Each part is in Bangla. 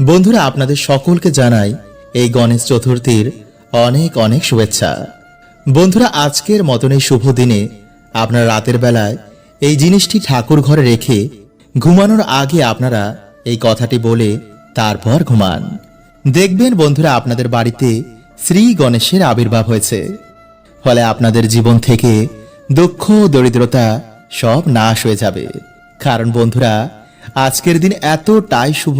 বন্ধুরা, আপনাদের সকলকে জানাই এই গণেশ চতুর্থীর অনেক অনেক শুভেচ্ছা। বন্ধুরা, আজকের মতন এই শুভ দিনে আপনার রাতের বেলায় এই জিনিসটি ঠাকুর ঘরে রেখে ঘুমানোর আগে আপনারা এই কথাটি বলে তারপর ঘুমান। দেখবেন বন্ধুরা, আপনাদের বাড়িতে শ্রী গণেশের আবির্ভাব হয়েছে। ফলে আপনাদের জীবন থেকে দুঃখ, দরিদ্রতা সব নাশ হয়ে যাবে। কারণ বন্ধুরা, আজকের দিন এতটাই শুভ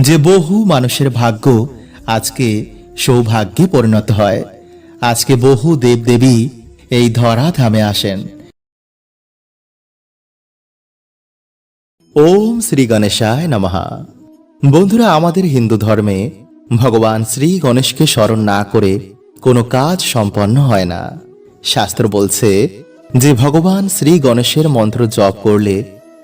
যে বহু মানুষের ভাগ্য আজকে সৌভাগ্যে পরিণত হয়। আজকে বহু দেবদেবী এই ধরা ধামে আসেন। ওম শ্রী গণেশায় নমহা বন্ধুরা, আমাদের হিন্দু ধর্মে ভগবান শ্রী গণেশকে স্মরণ না করে কোনো কাজ সম্পন্ন হয় না। শাস্ত্র বলছে যে, ভগবান শ্রী গণেশের মন্ত্র জপ করলে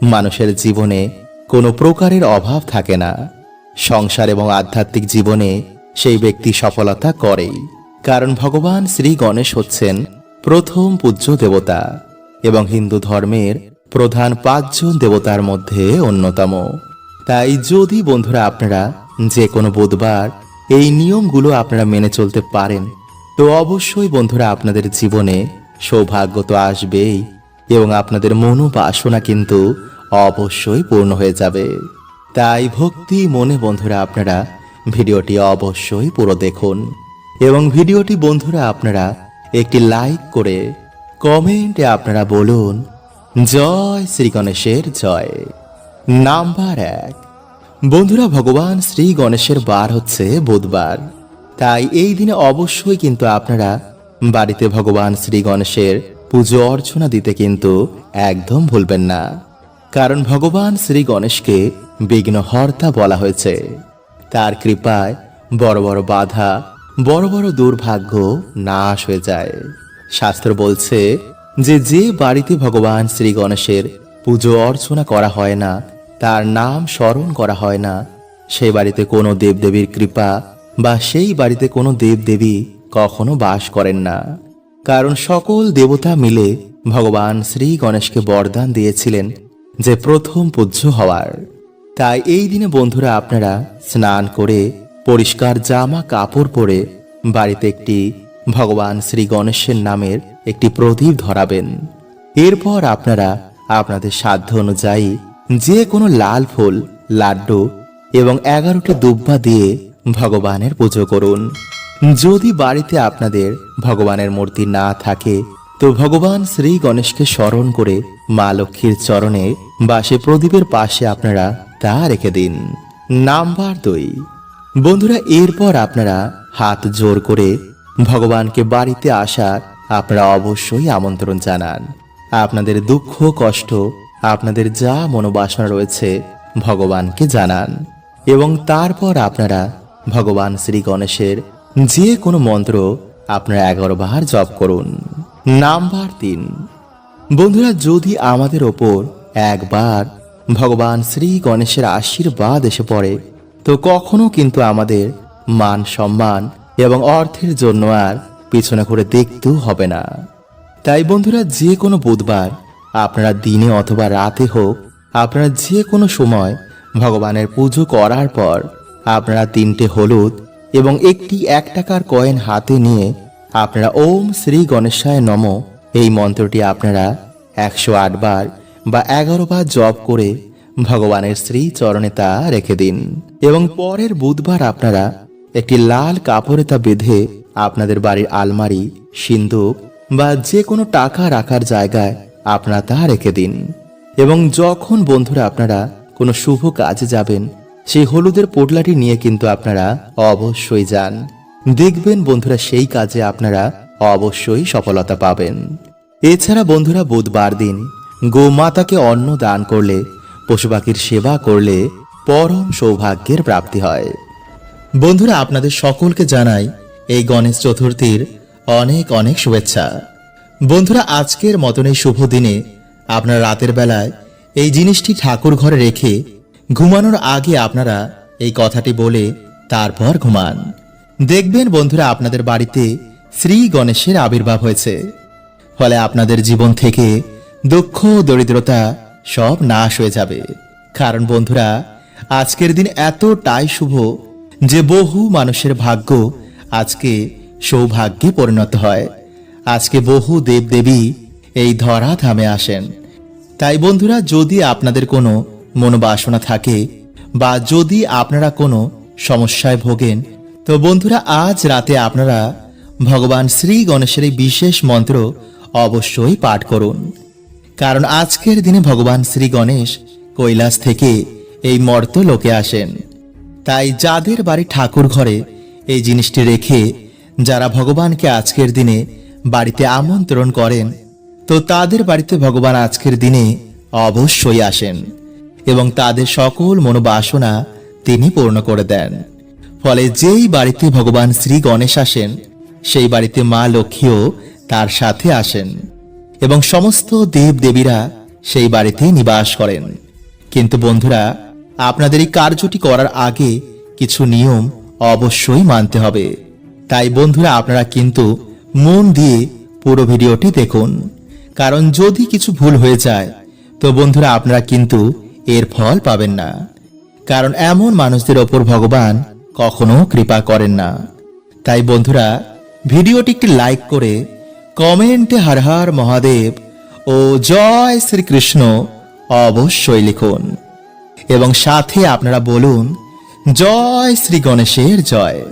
মানুষের জীবনে কোনো প্রকারের অভাব থাকে না। সংসার এবং আধ্যাত্মিক জীবনে সেই ব্যক্তি সফলতা করেই। কারণ ভগবান শ্রী গণেশ হচ্ছেন প্রথম পূজ্য দেবতা এবং হিন্দু ধর্মের প্রধান পাঁচজন দেবতার মধ্যে অন্যতম। তাই যদি বন্ধুরা আপনারা যে কোনো বুধবার এই নিয়মগুলো আপনারা মেনে চলতে পারেন, তো অবশ্যই বন্ধুরা আপনাদের জীবনে সৌভাগ্য তো আসবেই এবং আপনাদের মনোবাসনা কিন্তু অবশ্যই পূর্ণ হয়ে যাবে। তাই ভক্তি মনে বন্ধুরা আপনারা ভিডিওটি অবশ্যই পুরো দেখুন এবং ভিডিওটি বন্ধুরা আপনারা একটি লাইক করে কমেন্টে আপনারা বলুন, জয় শ্রী গণেশের জয়। নাম্বার এক। বন্ধুরা, ভগবান শ্রী গণেশের বার হচ্ছে বুধবার। তাই এই দিনে অবশ্যই কিন্তু আপনারা বাড়িতে ভগবান শ্রী গণেশের পুজো অর্চনা দিতে কিন্তু একদম ভুলবেন না। কারণ ভগবান শ্রী গণেশকে বিঘ্নহর্তা বলা হয়েছে। তার কৃপায় বড় বড় বাধা, বড় বড় দুর্ভাগ্য নাশ হয়ে যায়। শাস্ত্র বলছে যে যে বাড়িতে ভগবান শ্রী গণেশের পুজো অর্চনা করা হয় না, তার নাম স্মরণ করা হয় না সেই বাড়িতে কোনো দেবদেবীর কৃপা বা সেই বাড়িতে কোনো দেবদেবী কখনো বাস করেন না। কারণ সকল দেবতা মিলে ভগবান শ্রী গণেশকে বরদান দিয়েছিলেন যে প্রথম পূজ্য হওয়ার। তাই এই দিনে বন্ধুরা আপনারা স্নান করে পরিষ্কার জামা কাপড় পরে বাড়িতে একটি ভগবান শ্রী গণেশের নামের একটি প্রদীপ ধরাবেন। এরপর আপনারা আপনাদের সাধ্য অনুযায়ী যে কোনো লাল ফুল, লাড্ডু এবং এগারোটি দুব্বা দিয়ে ভগবানের পুজো করুন। যদি বাড়িতে আপনাদের ভগবানের মূর্তি না থাকে, তো ভগবান শ্রী গণেশকে স্মরণ করে মা লক্ষ্মীর চরণে বা সে প্রদীপের পাশে আপনারা তা রেখে দিন। নাম্বার দুই। বন্ধুরা, এরপর আপনারা হাত জোর করে ভগবানকে বাড়িতে আসার আপনারা অবশ্যই আমন্ত্রণ জানান। আপনাদের দুঃখ, কষ্ট, আপনাদের যা মনোবাসনা রয়েছে ভগবানকে জানান। এবং তারপর আপনারা ভগবান শ্রী গণেশের যে কোনো মন্ত্র আপনারা এগারো বার জপ করুন। নাম্বার তিন। বন্ধুরা, যদি আমাদের ওপর একবার ভগবান শ্রী গণেশের আশীর্বাদ এসে পড়ে। তো কখনো কিন্তু আমাদের মান সম্মান এবং অর্থের জন্য আর পিছনে করে দেখতেও হবে না। তাই বন্ধুরা, যে কোনো বুধবার, আপনারা দিনে অথবা রাতে হোক, আপনারা যে কোনো সময় ভগবানের পুজো করার পর আপনারা তিনটে হলুদ এবং একটি এক টাকার কয়েন হাতে নিয়ে আপনারা ওম শ্রী গণেশায় নম। এই মন্ত্রটি আপনারা একশো বার বা এগারো বার জপ করে ভগবানের শ্রী চরণে তা রেখে দিন। এবং পরের বুধবার আপনারা একটি লাল কাপড়ে তা বেঁধে আপনাদের বাড়ির আলমারি, সিন্দুক বা যে কোনো টাকা রাখার জায়গায় আপনারা তা রেখে দিন। এবং যখন বন্ধুরা আপনারা কোনো শুভ কাজে যাবেন, সেই হলুদের পোটলাটি নিয়ে কিন্তু আপনারা অবশ্যই যান। দেখবেন বন্ধুরা সেই কাজে আপনারা অবশ্যই সফলতা পাবেন। এছাড়া বন্ধুরা বুধবার দিন গোমাতাকে অন্ন দান করলে পশু পাখির সেবা করলে পরম সৌভাগ্যের প্রাপ্তি হয়। বন্ধুরা, আপনাদের সকলকে জানাই এই গণেশ চতুর্থীর অনেক অনেক শুভেচ্ছা। বন্ধুরা, আজকের মতন এই শুভ দিনে আপনারা রাতের বেলায় এই জিনিসটি ঠাকুর ঘরে রেখে ঘুমানোর আগে আপনারা এই কথাটি বলে তারপর ঘুমান। দেখবেন বন্ধুরা, আপনাদের বাড়িতে শ্রী গণেশের আবির্ভাব হয়েছে। ফলে আপনাদের জীবন থেকে দুঃখ দরিদ্রতা সব নাশ হয়ে যাবে। কারণ বন্ধুরা, আজকের দিন এতটাই শুভ যে বহু মানুষের ভাগ্য আজকে সৌভাগ্যে পরিণত হয়। আজকে বহু দেবদেবী এই ধরা ধামে আসেন। তাই বন্ধুরা, যদি আপনাদের কোনো মনোবাসনা থাকে বা যদি আপনারা কোনো সমস্যায় ভোগেন, তো বন্ধুরা, আজ রাতে আপনারা ভগবান শ্রী গণেশের এই বিশেষ মন্ত্র অবশ্যই পাঠ করুন। কারণ আজকের দিনে ভগবান শ্রী গণেশ কৈলাস থেকে এই মর্ত লোকে আসেন। তাই যাদের বাড়ি ঠাকুর ঘরে এই জিনিসটি রেখে যারা ভগবানকে আজকের দিনে বাড়িতে আমন্ত্রণ করেন, তো তাদের বাড়িতে ভগবান আজকের দিনে অবশ্যই আসেন এবং তাদের সকল মনোবাসনা তিনি পূর্ণ করে দেন। ফলে যেই বাড়িতে ভগবান শ্রী গণেশ আসেন, সেই বাড়িতে মা লক্ষ্মীও তার সাথে আসেন। এবং সমস্ত দেব দেবীরা সেই বাড়িতে নিবাস করেন। কিন্তু বন্ধুরা, আপনাদের এই কার্যটি করার আগে কিছু নিয়ম অবশ্যই মানতে হবে। তাই বন্ধুরা, আপনারা কিন্তু মন দিয়ে পুরো ভিডিওটি দেখুন। কারণ যদি কিছু ভুল হয়ে যায়, তো বন্ধুরা, আপনারা কিন্তু এর ফল পাবেন না। কারণ এমন মানুষদের ওপর ভগবান কখনো কৃপা করেন না। তাই বন্ধুরা, ভিডিওটি একটি লাইক করে কমেন্টে হর হর মহাদেব ও জয় শ্রীকৃষ্ণ অবশ্যই লিখুন। এবং সাথে আপনারা বলুন, জয় শ্রী গণেশের জয়।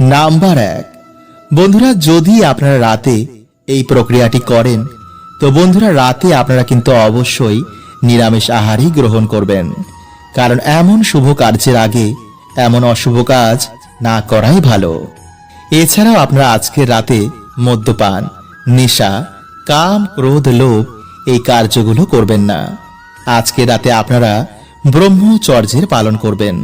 নাম্বার এক, বন্ধুরা যদি আপনারা রাতে এই প্রক্রিয়াটি করেন, তো বন্ধুরা রাতে আপনারা কিন্তু অবশ্যই নিরামিষ আহারই গ্রহণ করবেন। কারণ এমন শুভ কার্যের আগে এমন অশুভ কাজ না করাই ভালো। এছাড়াও আপনারা আজকের রাতে মদ্যপান, নেশা, কাম, ক্রোধ, লোভ, এই কার্যগুলো করবেন না। আজকে রাতে আপনারা ব্রহ্মচর্যের পালন করবেন।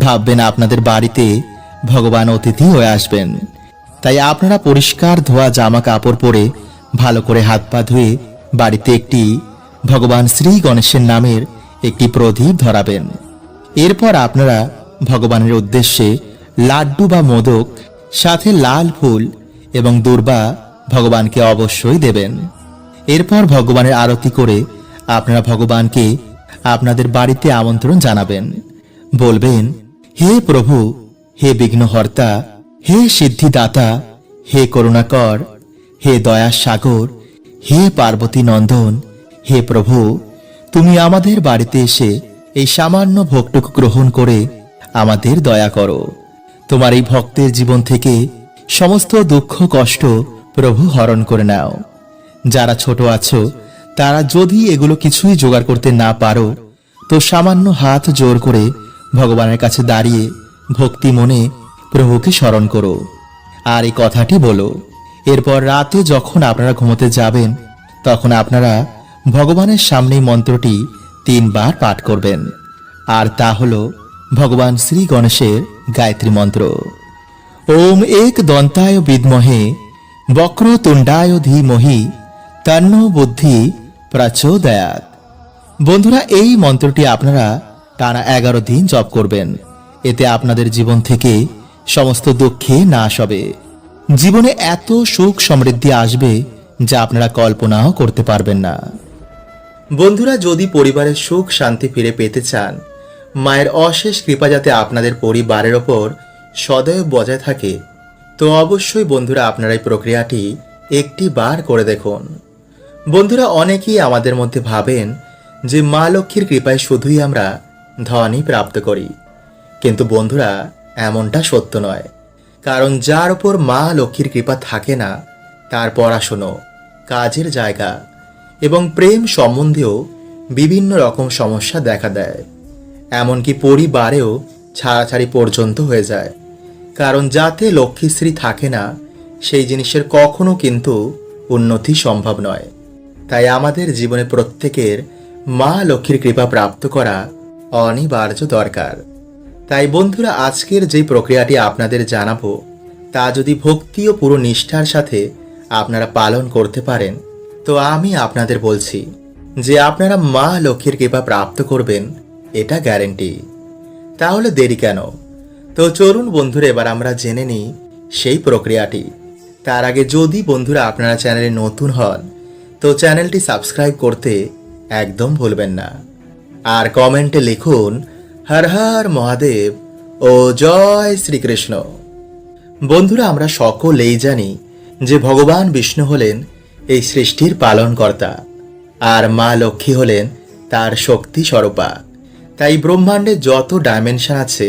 ভাববেন আপনাদের বাড়িতে ভগবান অতিথি হয়ে আসবেন। তাই আপনারা পরিষ্কার ধোয়া জামা কাপড় পরে ভালো করে হাত পা ধুয়ে বাড়িতে একটি ভগবান শ্রী গণেশের নামের একটি প্রদীপ ধরাবেন। এরপর আপনারা ভগবানের উদ্দেশ্যে লাড্ডু বা মোদক, সাথে লাল ফুল এবং দুর্বা ভগবানকে অবশ্যই দেবেন। এরপর ভগবানের আরতি করে আপনারা ভগবানকে আপনাদের বাড়িতে আমন্ত্রণ জানাবেন। বলবেন, হে প্রভু, হে বিঘ্নহর্তা, হে সিদ্ধিদাতা, হে করুণাকর, হে দয়ার সাগর হে পার্বতী নন্দন হে প্রভু, তুমি আমাদের বাড়িতে এসে এই সামান্য ভোগটুকু গ্রহণ করে আমাদের দয়া করো। তোমার এই ভক্তের জীবন থেকে সমস্ত দুঃখ, কষ্ট প্রভু হরণ করে নাও। যারা ছোট আছো, তারা যদি এগুলো কিছুই জোগাড় করতে না পারো, তো সামান্য হাত জোর করে ভগবানের কাছে দাঁড়িয়ে ভক্তি মনে প্রভুকে স্মরণ করো। আর এই কথাটি বলো, এরপর রাতে যখন আপনারা ঘুমোতে যাবেন, তখন আপনারা ভগবানের সামনে মন্ত্রটি তিনবার পাঠ করবেন। আর তা হল ভগবান শ্রী গণেশের গায়ত্রী মন্ত্র। ওম এক দন্তায় বিদ্মহে, বক্রতুণ্ডায় ধীমহি, তন্ন বুদ্ধি প্রচোদয়াত বন্ধুরা, এই মন্ত্রটি আপনারা টানা এগারো দিন জপ করবেন। এতে আপনাদের জীবন থেকে সমস্ত দুঃখে নাশ হবে। জীবনে এত সুখ সমৃদ্ধি আসবে যা আপনারা কল্পনাও করতে পারবেন না। বন্ধুরা, যদি পরিবারের সুখ শান্তি ফিরে পেতে চান, মায়ের অশেষ কৃপা যাতে আপনাদের পরিবারের ওপর সদয় বজায় থাকে। তো অবশ্যই বন্ধুরা আপনারা এই প্রক্রিয়াটি একটি বার করে দেখুন। বন্ধুরা অনেকেই আমাদের মধ্যে ভাবেন যে মা লক্ষ্মীর কৃপায় শুধুই আমরা ধনই প্রাপ্ত করি। কিন্তু বন্ধুরা, এমনটা সত্য নয়। কারণ যার উপর মা লক্ষ্মীর কৃপা থাকে না, তার পড়াশুনো, কাজের জায়গা এবং প্রেম সম্বন্ধেও বিভিন্ন রকম সমস্যা দেখা দেয়। এমনকি পরিবারেও ছাড়াছাড়ি পর্যন্ত হয়ে যায়। কারণ যাতে লক্ষ্মীশ্রী থাকে না, সেই জিনিসের কখনো কিন্তু উন্নতি সম্ভব নয়। তাই আমাদের জীবনে প্রত্যেকের মা লক্ষ্মীর কৃপা প্রাপ্ত করা অনিবার্য দরকার। তাই বন্ধুরা, আজকের যে প্রক্রিয়াটি আপনাদের জানাব, তা যদি ভক্তি ও পুরো নিষ্ঠার সাথে আপনারা পালন করতে পারেন, তো আমি আপনাদের বলছি যে আপনারা মা লক্ষ্মীর কৃপা প্রাপ্ত করবেন, এটা গ্যারেন্টি। তাহলে দেরি কেন? তো চলুন বন্ধুরা, এবার আমরা জেনে নিই সেই প্রক্রিয়াটি। তার আগে যদি বন্ধুরা আপনারা চ্যানেলে নতুন হন, তো চ্যানেলটি সাবস্ক্রাইব করতে একদম ভুলবেন না। আর কমেন্টে লিখুন, হর হর মহাদেব ও জয় শ্রীকৃষ্ণ। বন্ধুরা, আমরা সকলেই জানি যে ভগবান বিষ্ণু হলেন এই সৃষ্টির পালনকর্তা, আর মা লক্ষ্মী হলেন তার শক্তি স্বরূপা। তাই ব্রহ্মাণ্ডে যত ডাইমেনশন আছে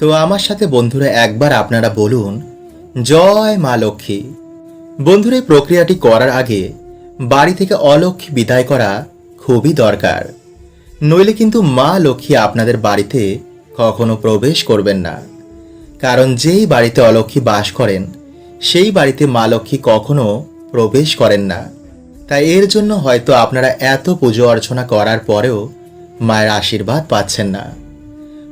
তো আমার সাথে বন্ধুরা একবার আপনারা বলুন, জয় মা লক্ষ্মী। বন্ধুরা, এই প্রক্রিয়াটি করার আগে বাড়ি থেকে অলক্ষ্মী বিদায় করা খুবই দরকার। নইলে কিন্তু মা লক্ষ্মী আপনাদের বাড়িতে কখনো প্রবেশ করবেন না। কারণ যেই বাড়িতে অলক্ষ্মী বাস করেন, সেই বাড়িতে মা লক্ষ্মী কখনো প্রবেশ করেন না। তাই এর জন্য হয়তো আপনারা এত পুজো অর্চনা করার পরেও মায়ের আশীর্বাদ পাচ্ছেন না।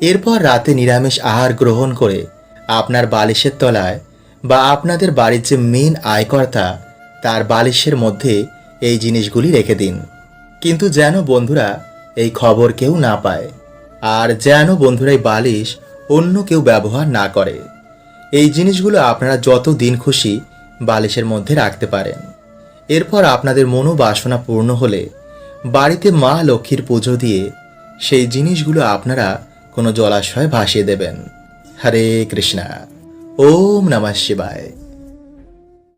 এরপর রাতে নিরামিষ আহার গ্রহণ করে আপনার বালিশের তলায় বা আপনাদের বাড়ির যে মেন আয়কর্তা, তার বালিশের মধ্যে এই জিনিসগুলি রেখে দিন। কিন্তু যেন বন্ধুরা এই খবর কেউ না পায় আর যেন বন্ধুরা এই বালিশ অন্য কেউ ব্যবহার না করে। এই জিনিসগুলো আপনারা যত দিন খুশি বালিশের মধ্যে রাখতে পারেন। এরপর আপনাদের মনোবাসনা পূর্ণ হলে বাড়িতে মা লক্ষ্মীর পুজো দিয়ে সেই জিনিসগুলো আপনারা কোনো জলাশয় ভাসিয়ে দেবেন। হরে কৃষ্ণা। ওম নমঃ শিবায়।